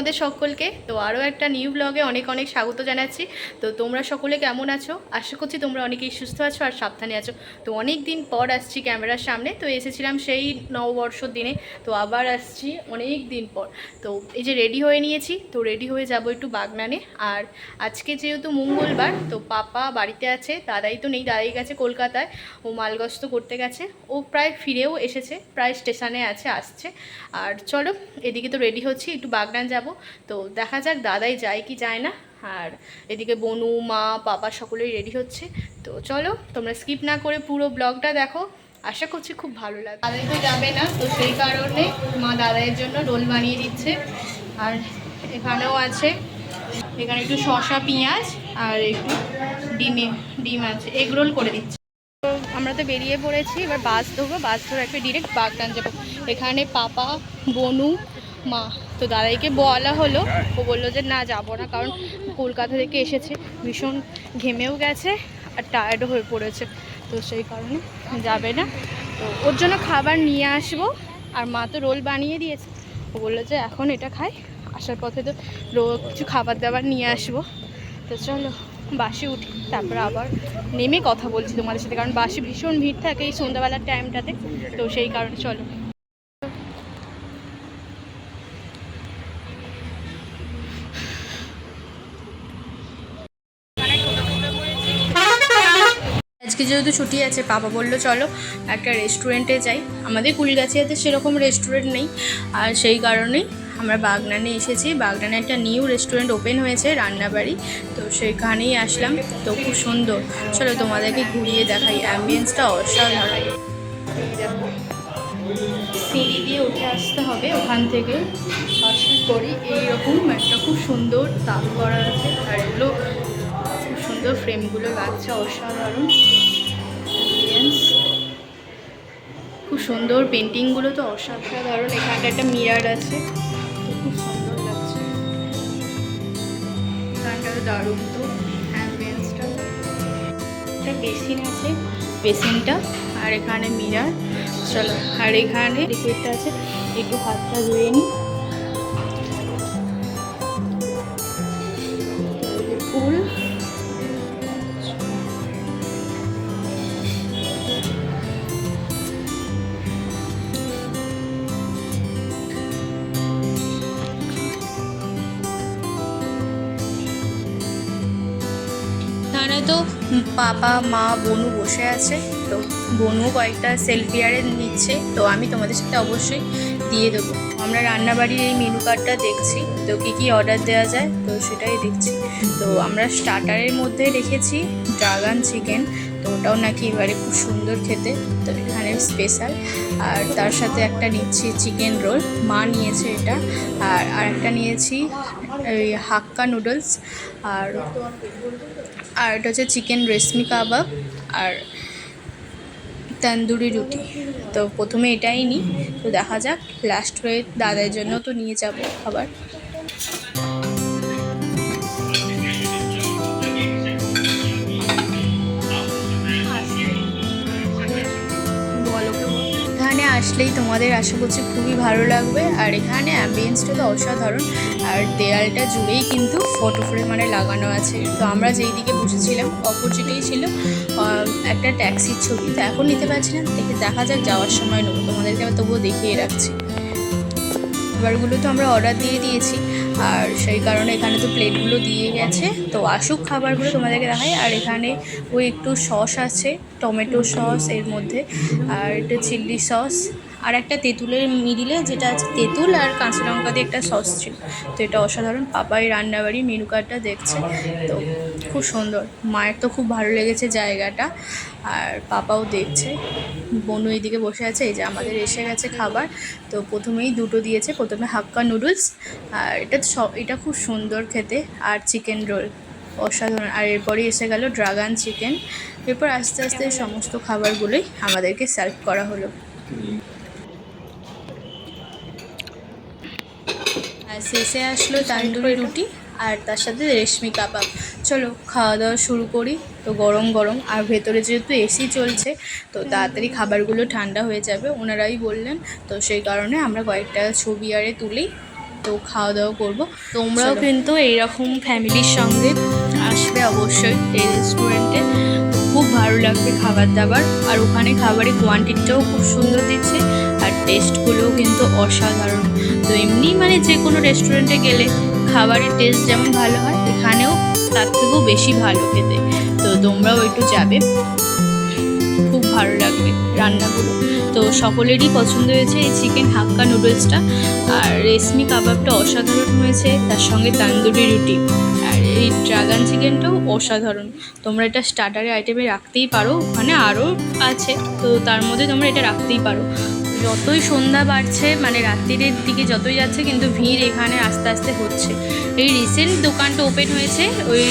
তোমাদের সকলকে। তো আরও একটা নিউ ব্লগে অনেক অনেক স্বাগত জানাচ্ছি। তো তোমরা সকলে কেমন আছো? আশা করছি তোমরা অনেকেই সুস্থ আছো আর সাবধানে আছো। তো অনেক দিন পর আসছি ক্যামেরার সামনে। তো এসেছিলাম সেই নববর্ষর দিনে। তো আবার আসছি অনেক দিন পর। তো এই যে রেডি হয়ে নিয়েছি। তো রেডি হয়ে যাব একটু বাগনানে। আর আজকে যেহেতু মঙ্গলবার, তো পাপা বাড়িতে আছে, দাদাই তো নেই, দাদাই গেছে কলকাতায়। ও মালগস্ত করতে গেছে। ও প্রায় ফিরেও এসেছে, প্রায় স্টেশনে আছে, আসছে। আর চলো, এদিকে তো রেডি হচ্ছি, একটু বাগনান যাব। তো দেখা যাক, দাদাই যায় কি যায় না। আর এদিকে বনু, মা বাবা সকলেই রেডি হচ্ছে। তো চলো, তোমরা স্কিপ না করে পুরো ব্লগটা দেখো। আশা করছি খুব ভালো লাগবে। দাদাই তো যাবে না, তো সেই কারণে মা দাদাইয়ের জন্য রোল বানিয়ে দিচ্ছে। আর এখানেও আছে, এখানে একটু শসা, পেঁয়াজ আর একটু ডিমে, ডিম আছে এগ রোল করে দিচ্ছে। আমরা তো বেরিয়ে পড়েছি, এবার বাস ধরবো, বাস ধরে একটা ডিরেক্ট বাগদান যাব। এখানে পাপা, বনু, মা। তো দাদাইকে বলা হলো, ও বলল যে না, যাব না, কারণ কলকাতা থেকে এসেছে, ভীষণ ঘেমেও গেছে আর টায়ার্ডও হয়ে পড়েছে, তো সেই কারণে যাবে না। তো ওর জন্য খাবার নিয়ে আসব, আর মা তো রোল বানিয়ে দিয়েছে, ও বলল যে এখন এটা খাই, আসার পথে তো রো কিছু খাবার দাবার নিয়ে আসব। তো চলো, বাসে উঠি, তারপর আবার নেমে কথা বলছি তোমাদের সাথে, কারণ বাসে ভীষণ ভিড় থাকে এই সন্ধ্যাবেলার টাইমটাতে তো সেই কারণে চলো। আজকে যেহেতু ছুটি আছে, বাবা বলল চলো একটা রেস্টুরেন্টে যাই। আমাদের কুলগাছিয়াতে সেরকম রেস্টুরেন্ট নেই। আর সেই কারণেই আমরা বাগনানে এসেছি। বাগনানে একটা নিউ রেস্টুরেন্ট ওপেন হয়েছে, রান্নাবাড়ি। তো সেখানেই আসলাম। তো খুব সুন্দর। চলো তোমাদেরকে ঘুরিয়ে দেখাই। অ্যাম্বিয়েন্সটা অসাধারণ। সিঁড়ি দিয়ে উঠে আসতে হবে ওখান থেকে। আসার পরই এইরকম একটা খুব সুন্দর তাপ করা আছে। আর এগুলো খুব সুন্দর ফ্রেমগুলো লাগছে, অসাধারণ। খুব সুন্দর পেন্টিংগুলো তো অসাধারণ, এখানে একটা মিরার আছে। খুব সুন্দর এখানটা দারুণ তো বেসিন আছে আর এখানে মিরার। চলো, আর এখানে আছে, একটু হাতটা ধুয়ে নিই তো বাবা মা, বনু বসে আছে, তো বনু কয়েকটা সেলফি আরে নিচ্ছে, তো আমি তোমাদের সাথে অবশ্যই দিয়ে দেবো। আমরা রান্নাবাড়ির এই মেনু কার্ডটা দেখছি, তো কী কী অর্ডার দেওয়া যায়, তো সেটাই দেখছি। তো আমরা স্টার্টারের মধ্যে রেখেছি ড্রাগন চিকেন তো ওটাও নাকি এবারে খুব সুন্দর খেতে, তো এখানে স্পেশাল আর তার সাথে একটা নিচ্ছি চিকেন রোল মা নিয়েছে এটা। আর আরেকটা নিয়েছি হাক্কা নুডলস আর আর এটা হচ্ছে চিকেন রেশমি কাবাব আর তন্দুরি রুটি। তো প্রথমে এটাই নিই, তো দেখা যাক লাস্ট হয়ে দাদার জন্য তো নিয়ে যাব খাবার। আসলেই তোমাদের আশা করছি খুবই ভালো লাগবে। আর এখানে অ্যাম্বিয়েন্সটা তো অসাধারণ। আর দেয়ালটা জুড়েই কিন্তু ফটো ফ্রেম মানে লাগানো আছে। তো আমরা যেই দিকে বসেছিলাম অপোজিটেই ছিল একটা ট্যাক্সির ছবি। তো এখন নিতে পারছি না। দেখে দেখা যাক, যাওয়ার সময় নেব। তোমাদেরকে আমি তবুও দেখিয়ে রাখছি। খাবারগুলো তো আমরা অর্ডার দিয়ে দিয়েছি। আর সেই কারণে এখানে তো প্লেটগুলো দিয়ে গেছে। তো আসুক খাবারগুলো তোমাদেরকে দেখাই। আর এখানে ওই একটু সস আছে, টমেটো সস এর মধ্যে, আর একটু চিলি সস। আর একটা তেঁতুলের মিডিলে যেটা আছে তেঁতুল আর কাঁচা লঙ্কা দিয়ে একটা সস ছিল। তো এটা অসাধারণ পাপাই রান্নাবাড়ি মেনু কার্ডটা দেখছে। তো খুব সুন্দর মায়ের তো খুব ভালো লেগেছে জায়গাটা। আর পাপাও দেখছে বনু এইদিকে বসে আছে এই যে আমাদের এসে গেছে খাবার। তো প্রথমেই দুটো দিয়েছে প্রথমে হাক্কা নুডলস আর এটা সব এটা খুব সুন্দর খেতে আর চিকেন রোল অসাধারণ। আর এরপরই এসে গেল ড্রাগন চিকেন। এরপর আস্তে আস্তে সমস্ত খাবারগুলোই আমাদেরকে সার্ভ করা হলো। আর শেষে আসলো তান্দুরি রুটি আর তার সাথে রেশমি কাবাব। চলো খাওয়া দাওয়া শুরু করি। তো গরম গরম। আর ভেতরে যেহেতু এসি চলছে তো তাড়াতাড়ি খাবারগুলো ঠান্ডা হয়ে যাবে। ওনারাই বললেন তো সেই কারণে আমরা কয়েকটা ছবি আরে তুলেই তো খাওয়া দাওয়া করব। তোমরাও কিন্তু এইরকম ফ্যামিলির সঙ্গে আসবে অবশ্যই এই রেস্টুরেন্টে খুব ভালো লাগবে খাবার দাবার। আর ওখানে খাবারের কোয়ান্টিটিটাও খুব সুন্দর দিচ্ছে। টেস্টগুলোও কিন্তু অসাধারণ। তো এমনি মানে যে কোনো রেস্টুরেন্টে গেলে খাবারের টেস্ট যেমন ভালো হয়, এখানেও তার থেকেও বেশি ভালো খেতে। তো তোমরাও একটু যাবে। খুব ভালো লাগবে রান্নাগুলো। তো সকলেরই পছন্দ হয়েছে এই চিকেন হাক্কা নুডলসটা আর রেশমি কাবাবটা অসাধারণ হয়েছে, তার সঙ্গে তান্দুরি রুটি। আর এই ড্রাগন চিকেনটাও অসাধারণ। তোমরা এটা স্টার্টারে আইটেমে রাখতেই পারো, ওখানে আরও আছে। তো তার মধ্যে তোমরা এটা রাখতেই পারো। যতই সন্ধ্যা বাড়ছে মানে রাত্রির দিকে যতই যাচ্ছে, কিন্তু ভিড় এখানে আস্তে আস্তে হচ্ছে। এই রিসেন্ট দোকানটা ওপেন হয়েছে, ওই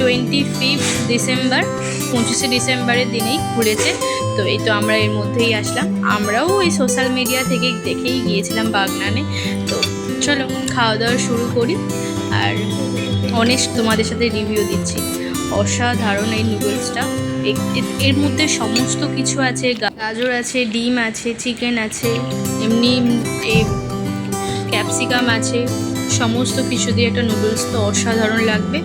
টোয়েন্টি ফিফথ ডিসেম্বর পঁচিশে ডিসেম্বরের দিনেই খুলেছে। তো এই তো আমরা এর মধ্যেই আসলাম। আমরাও ওই সোশ্যাল মিডিয়া থেকে দেখেই গিয়েছিলাম বাগনানে। তো চলো খাওয়া দাওয়া শুরু করি। আর অনেক তোমাদের সাথে রিভিউ দিচ্ছি। অসাধারণ এই নুডলসটা এর মধ্যে সমস্ত কিছু আছে গাজর আছে, ডিম আছে চিকেন আছে, এমনি এই ক্যাপসিকাম আছে, সমস্ত কিছু দিয়ে একটা নুডলস তো অসাধারণ লাগবে।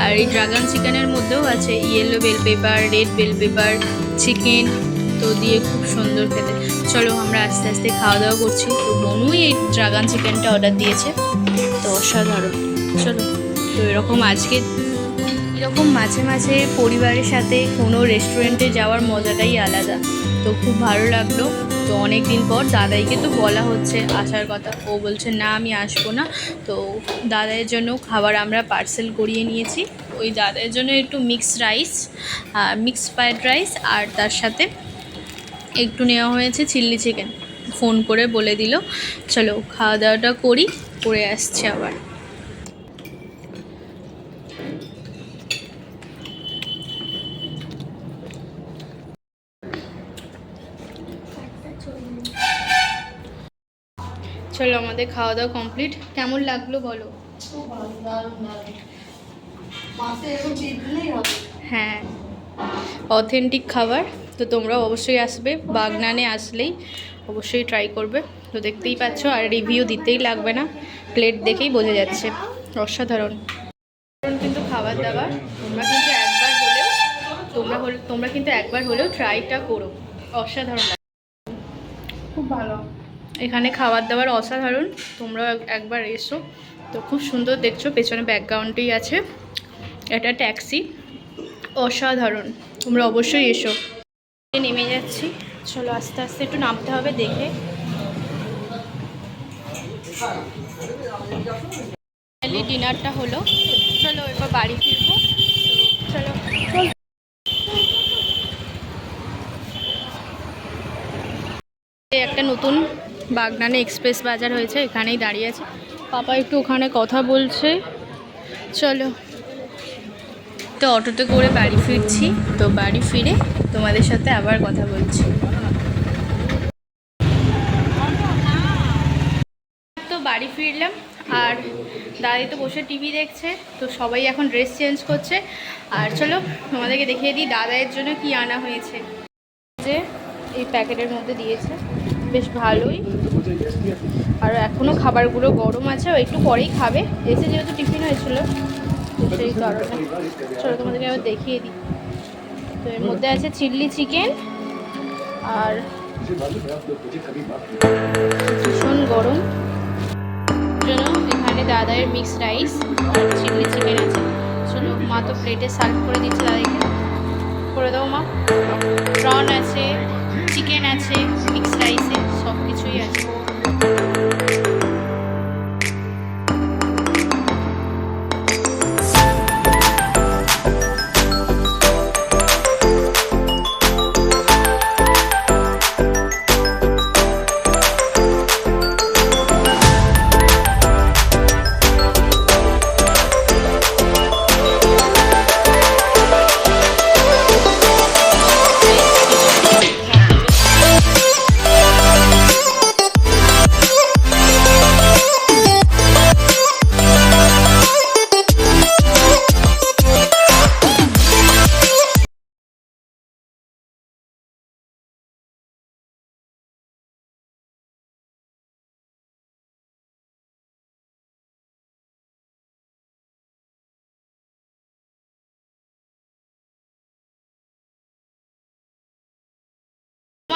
আর এই ড্রাগন চিকেনের মধ্যেও আছে yellow bell pepper red bell pepper chicken তো দিয়ে খুব সুন্দর খেতে। চলো আমরা আস্তে আস্তে খাওয়া দাওয়া করছি। তো মনুই এই ড্রাগন চিকেনটা অর্ডার দিয়েছে, তো অসাধারণ। চলো, তো এরকম আজকে এরকম মাঝে মাঝে পরিবারের সাথে কোনো রেস্টুরেন্টে যাওয়ার মজাটাই আলাদা। তো খুব ভালো লাগল। তো অনেক দিন পর দাদাইকে তো বলা হচ্ছে আসার কথা। ও বলছে, না, আমি আসব না। তো দাদাইয়ের জন্য খাবার আমরা পার্সেল করিয়ে নিয়েছি। ওই দাদাইয়ের জন্য একটু মিক্স রাইস আর মিক্স ফ্রায়েড রাইস আর তার সাথে একটু নেওয়া হয়েছে চিল্লি চিকেন ফোন করে বলে দিল, চলো খাওয়া দাওয়াটা করি, করে আসছে আবার। চলো আমাদের খাওয়া দাওয়া কমপ্লিট কেমন লাগল বলো? হ্যাঁ অথেন্টিক খাবার তো তোমরাও অবশ্যই আসবে। বাগনানে আসলেই অবশ্যই ট্রাই করবে। তো দেখতেই পাচ্ছ আর রিভিউ দিতেই লাগবে না। প্লেট দেখেই বোঝা যাচ্ছে। অসাধারণ। কিন্তু খাবার দাবার তোমরা কিন্তু একবার হলেও তোমরা তোমরা কিন্তু একবার হলেও ট্রাইটা করো। অসাধারণ খুব ভালো। এখানে খাবার দাবার অসাধারণ তোমরাও একবার এসো। তো খুব সুন্দর দেখছ পেছনে ব্যাকগ্রাউন্ডেই আছে। এটা ট্যাক্সি অসাধারণ তোমরা অবশ্যই এসো। নেমে যাচ্ছি। চলো আস্তে আস্তে একটু নামতে হবে দেখে। ডিনারটা হলো। চলো এবার বাড়ি ফিরবো। চলো। একটা নতুন বাগনানে এক্সপ্রেস বাজার হয়েছে, এখানেই দাঁড়িয়ে আছে। পাপা একটু ওখানে কথা বলছে। চলো। তো অটোতে করে বাড়ি ফিরছি, তো বাড়ি ফিরে তোমাদের সাথে আবার কথা বলছি। তো বাড়ি ফিরলাম, আর দাদি তো বসে টিভি দেখছে, তো সবাই এখন ড্রেস চেঞ্জ করছে। আর চলো, তোমাদেরকে দেখিয়ে দিই দাদাইয়ের জন্য কি আনা হয়েছে। যে এই প্যাকেটের মধ্যে দিয়েছে। বেশ ভালোই। আর এখনও খাবারগুলো গরম আছে একটু পরেই খাবে। এসে যেহেতু টিফিন হয়েছিল সেই কারণে। চলো তোমাদেরকে আবার দেখিয়ে দিই। তো এর মধ্যে আছে চিল্লি চিকেন আর ভীষণ গরম। জন্য এখানে দাদায়ের মিক্স রাইস আর চিল্লি চিকেন আছে। চলো, মা তো প্লেটে সার্ভ করে দিচ্ছে দাদাকে। করে দাও মা। প্রন আছে চিকেন আছে মিক্স রাইসে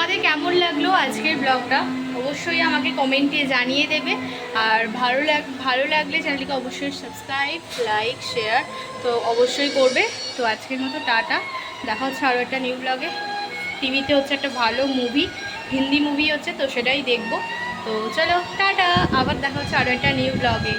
তোমাদের কেমন লাগল আজকের ব্লগটা? অবশ্যই আমাকে কমেন্টে জানিয়ে দেবে। আর ভালো লাগ, ভালো লাগলে চ্যানেলটিকে অবশ্যই সাবস্ক্রাইব, লাইক, শেয়ার তো অবশ্যই করবে। তো আজকের মতো টাটা। দেখা হচ্ছে আরও একটা নিউ ব্লগে। টিভিতে হচ্ছে একটা ভালো মুভি হিন্দি মুভি হচ্ছে, তো সেটাই দেখব। তো চলো, টাটা! আবার দেখা হচ্ছে আরও একটা নিউ ব্লগে।